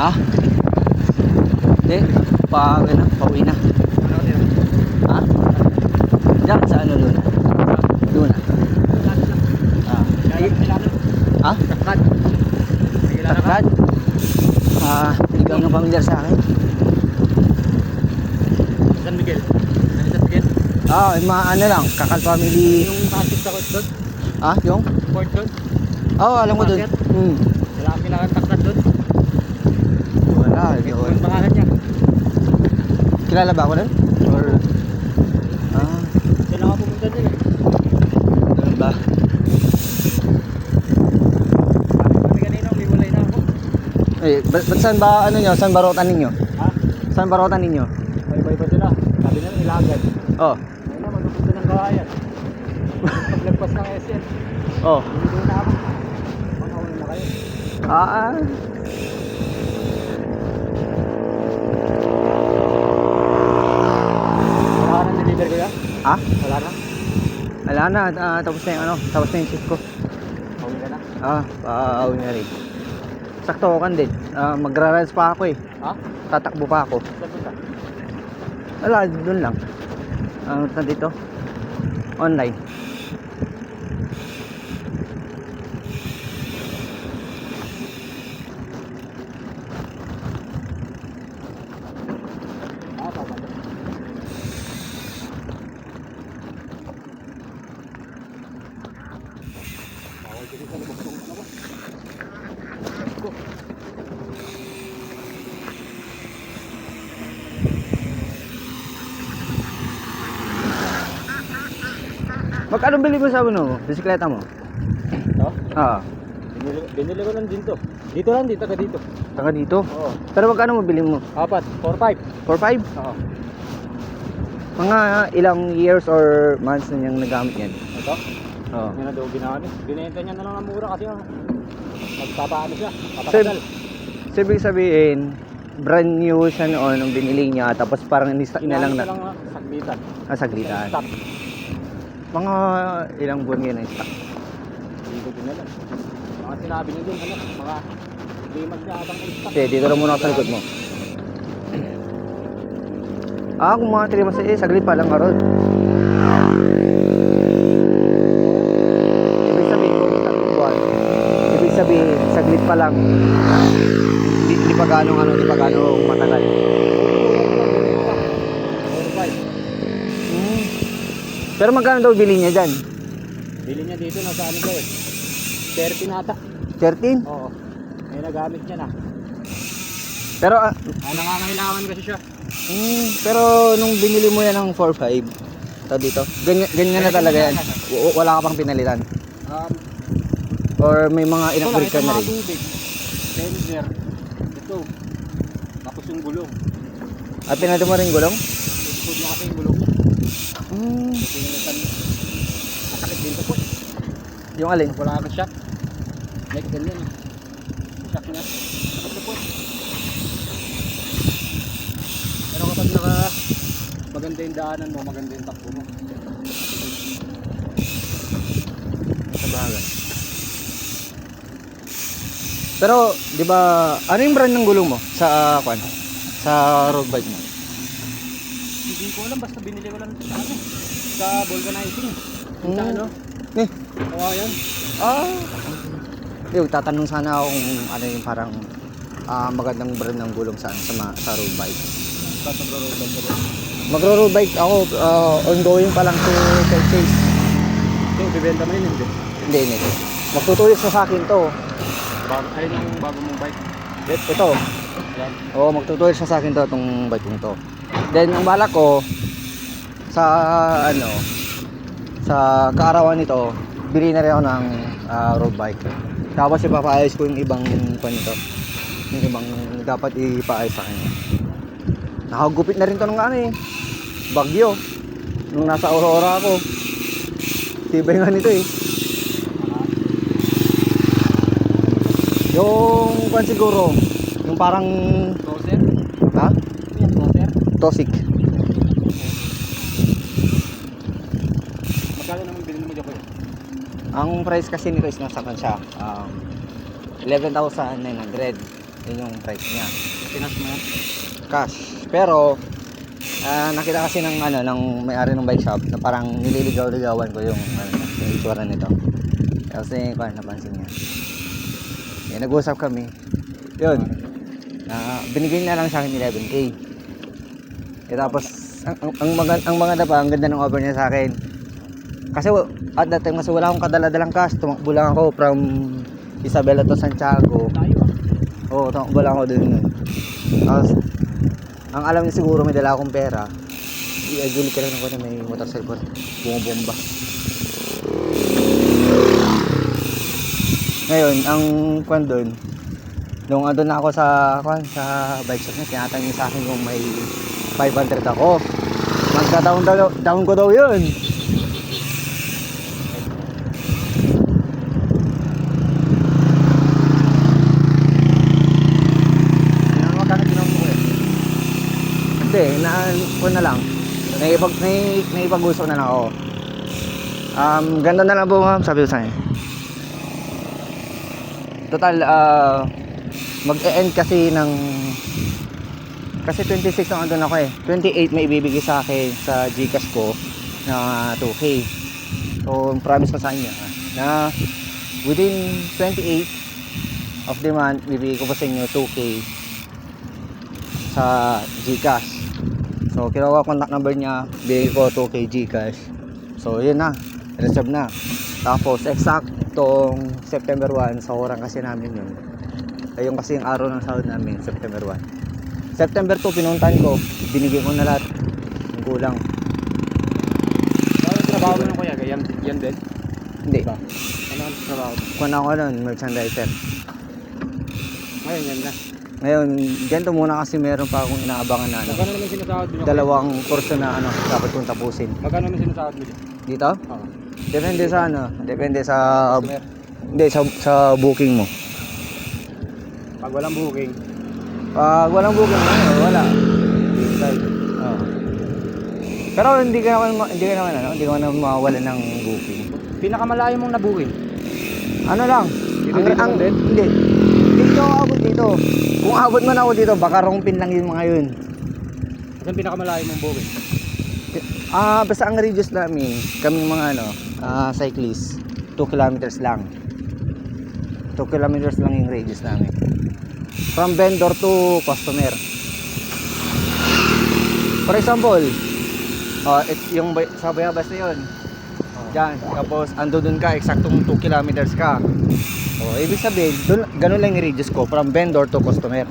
Ha? Hindi. Pa, ano, pauwi na. Ha? Diyan sa ano Luna? Luna. Ah. Ha? Ka? Takad? Ah, ka nang familiar sa akin. San Miguel. San Miguel. Ah, yung mga ano lang, Kakal family. Yung kasip sa doon. Ah, yung? Port doon. Oo, oh, alam ko. Market? Hmm. Wala kailangan takad doon. Wala, hindi ko. Yung pangalan niya. Kilala ba ako dun? Or... Ah, Kailangan pumunta doon eh. ganun ba? Ako. Eh, ba't ba't saan ba, ano nyo? Saan barotan ninyo? Ha? Saan barotan ninyo? Bye-bye ba sila? Sabi nila, ilagad. Oh, Ayun na, magpupunta ng kawayan. Paglagpas ng SL. oh. Hindi na ako. Manawin na kayo. Ah, Wala ka nang deliver ko yan? Ha? Wala na? Wala na, ah, tapos na yung ano, tapos na yung shift ko. Pauwi ka na? Ah, paaawi na rin. Sakto ako kan din. Ah, magra-rides pa ako eh. Ha? Tatakbo pa ako. Saan? Wala, doon lang. Ano uh, dito? Online. Ah, tama. Bawal ka dito, lubog tong ano ko. Ko. Magkano bili mo sa ano mo? Bisikleta mo? Ito? Ah, Binili, binili ko lang dito. Dito lang, dito ka dito. taga dito. Oo. Pero magkano mo bili mo? Apat, 4-5. 4-5? Oo. Mga ilang years or months na niyang nagamit yan? Ito? Oo. Yan na daw ginamit. Binenta niya na lang ng mura kasi ano. Magpapaano siya. Papakasal. So, ibig sabihin, brand new siya noon nung binili niya tapos parang ni-stock niya lang na lang ah, saglitan. ah, saglitan. Stock. Mga ilang buwan yan ang stock. Hindi ko din alam. Mga sinabi niya dun, ano, mga 3 months na atang stock. Okay, dito na muna ako sa likod mo. Ah, kung mga 3 months, eh, saglit pa lang karon. Ibig sabihin, kung isang buwan, ibig sabihin, saglit pa lang. Hindi, hindi pa ganong ano, hindi pa ganong matagal. Hmm. Pero magkano daw bili niya dyan? Bili niya dito na sa ano daw eh. 30 nata. 13? Oo. May nagamit niya na. Pero, ah, Ah, nangangailangan kasi siya. hmm, pero nung binili mo yan ng 4.5, ito dito, ganyan, ganyan na talaga yan. W- wala ka pang pinalitan. Um, Or may mga ito lang, in-upgrade ito ka na mga rin. tubig. Sensor. Ito. Tapos yung gulong. At pinado mo rin gulong? Ikot niya kasi yung gulong niya. Ito yung itan. Masakit din ito po. yung alin? Wala kang shock. Like ganyan. Shock niya. Ito po. Pero kapag naka maganda yung daanan mo, maganda yung takbo mo. Sa bagay. Pero, di ba, ano yung brand ng gulong mo sa, uh, kwan? Sa road bike mo? Hindi ko alam, basta binili ko lang sa ano. Sa vulcanizing. Yung Sa Hmm. ano? Eh, Oo, yan. ah. Yung tatanong sana ako kung ano yung parang ah, magandang brand ng gulong sa, sa, ma- sa road bike. Ko. Magro-road bike ako, ah, ongoing pa lang to purchase. Ito, bibenta mo yun, hindi. Hindi, hindi. Magtutulis na sa akin to. Bago, ayun yung bago mong bike. Ito. ito. Yan. Oo, magtutulis na sa akin to, itong bike kong to. Then, ang balak ko, sa, ano, sa kaarawan nito, bili na rin ako ng ah, road bike. Tapos ipapaayos ko yung ibang kwan nito. Yung ibang dapat ipaayos sa kanya. Nakagupit na rin to ng ano eh. Bagyo. Nung nasa Aurora ako. Tibay nga nito eh. Yung kwan siguro, yung parang, Crosser? ha? Yan, crosser. Tosik. Magkano naman binili mo dyan ko Ang price kasi nito is nasa kan siya, um, 11,900. Yun yung price niya. Pinas mo yan. Cash. Pero, ah, nakita kasi ng ano, ng may-ari ng bike shop na parang nililigaw-ligawan ko yung ano, yung itsura nito. Kasi kung napansin niya. Yan, nag-usap kami. Yun. Na binigay na lang sa akin 11k. Eh, tapos ang, ang, ang, mga- ang maganda pa, ang ganda ng offer niya sa akin. Kasi at that time kasi wala akong kadala-dalang cash. Tumakbo lang ako from Isabela to Santiago. Oo, tumakbo lang ako dun. Tapos, ang alam niya siguro may dala akong pera. I-agili ka lang ako na may motorcycle. Bumabomba. Ngayon, ang kwan doon, nung andun na ako sa, kwan, sa bike shop niya, tinatanong niya sa akin kung may 500 ako. Magka-down, daw, down ko daw yun. Eh? Hindi, na, na lang. Naipag, nai, naipag-uso na lang ako. Um, ganda na lang po ma'am, sabi ko sa kanya. Total, ah, mag-e-end kasi ng kasi 26 ang andun ako eh. 28 may ibibigay sa akin sa Gcash ko na 2K. So, promise ko sa kanya na within 28 of the month, bibigay ko pa sa inyo 2K sa Gcash. So, kinuha contact number niya, bigay ko 2K Gcash. So, yun na. Reserve na. Tapos, eksaktong September 1, sa orang kasi namin yun. Ayun kasi yung araw ng sahod namin, September 1. September 2, pinuntahan ko. Binigay ko na lahat. Yung kulang. Ano ang trabaho mo nung kuya? Yan, yan din? Hindi. Ano ang trabaho mo? Kuha na ako nun, merchandiser. Ngayon, yan na. Ngayon, ganito muna kasi meron pa akong inaabangan na ano. Magkano naman sinasahod mo? Dalawang kurso na ano, dapat kong tapusin. Magkano naman sinasahod mo? Dito? Oo. Depende sa ano, depende sa Customer. hindi sa sa booking mo. Pag walang booking, Pag walang booking mo, wala. Inside. Oo. Pero hindi ka naman ma- hindi ka naman ano, hindi ka naman mawawalan ng booking. pinakamalayo mong na-booking. Ano lang? Dito, ang, dito ang, din? hindi. Dito ako abot dito. Kung abot man ako dito, baka rongpin lang yung mga yun. Saan pinakamalayo mong booking? Ah, basta ang radius namin, kami mga ano, ah, cyclist, 2 kilometers lang. 2 kilometers lang yung radius namin. From vendor to customer. For example, oh, it, yung sa Bayabas na yun, Diyan, tapos ando dun ka, eksaktong 2 kilometers ka. O, ibig sabihin, dun, ganun lang yung radius ko, from vendor to customer.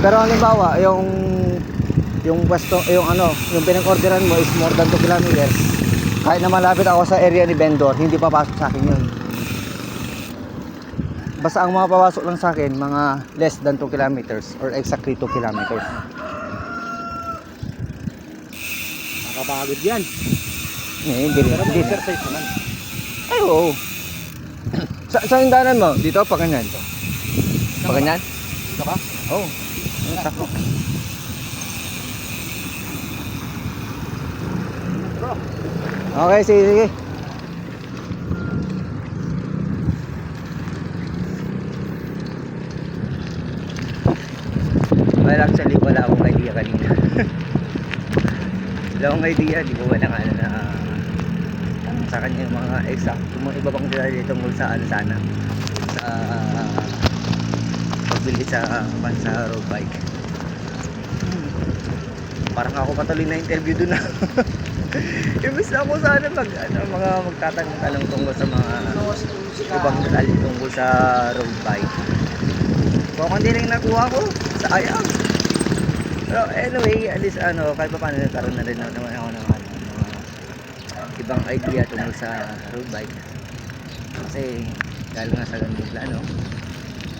Pero halimbawa, yung yung pwesto, yung ano, yung pinag-orderan mo is more than 2 kilometers. Kahit na malapit ako sa area ni vendor, hindi papasok sa akin yun. Basta ang mga papasok lang sa akin, mga less than 2 kilometers or exactly 2 kilometers. Nakapagod yan. Eh, hindi rin. Pero exercise naman. Ay, oo. sa, sa hindanan mo? Dito, pa ganyan. Pa ganyan? Dito ka? Oo. Oh, sakto. Okay, sige, sige. Well, actually, wala akong idea kanina. wala akong idea, di ko wala ano na tanong sa kanya yung mga exact, yung mga iba pang detalye tungkol sa ano sana sa pagbili sa sa road bike. Hmm. Parang ako patuloy na interview dun na. Imbis na ako sana mag, ano, mga magtatanong-tanong tungkol sa mga ibang detalye tungkol sa road bike. Kung hindi yung nakuha ko, sayang. Pero anyway, at least ano, kahit pa paano nagkaroon na rin na- naman ako ng ano, mga ibang idea tungkol sa road bike. Kasi dahil nga sa ganung plano,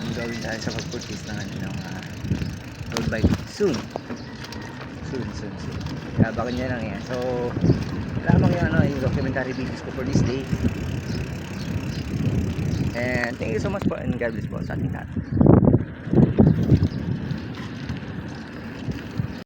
ang gawin tayo sa pag-purchase ng ano ng ah, road bike soon. Soon, soon, soon. Kaya baka niya lang yan. So, lamang yung ano, yung documentary videos ko for this day. And thank you so much po and God bless po sa ating lahat.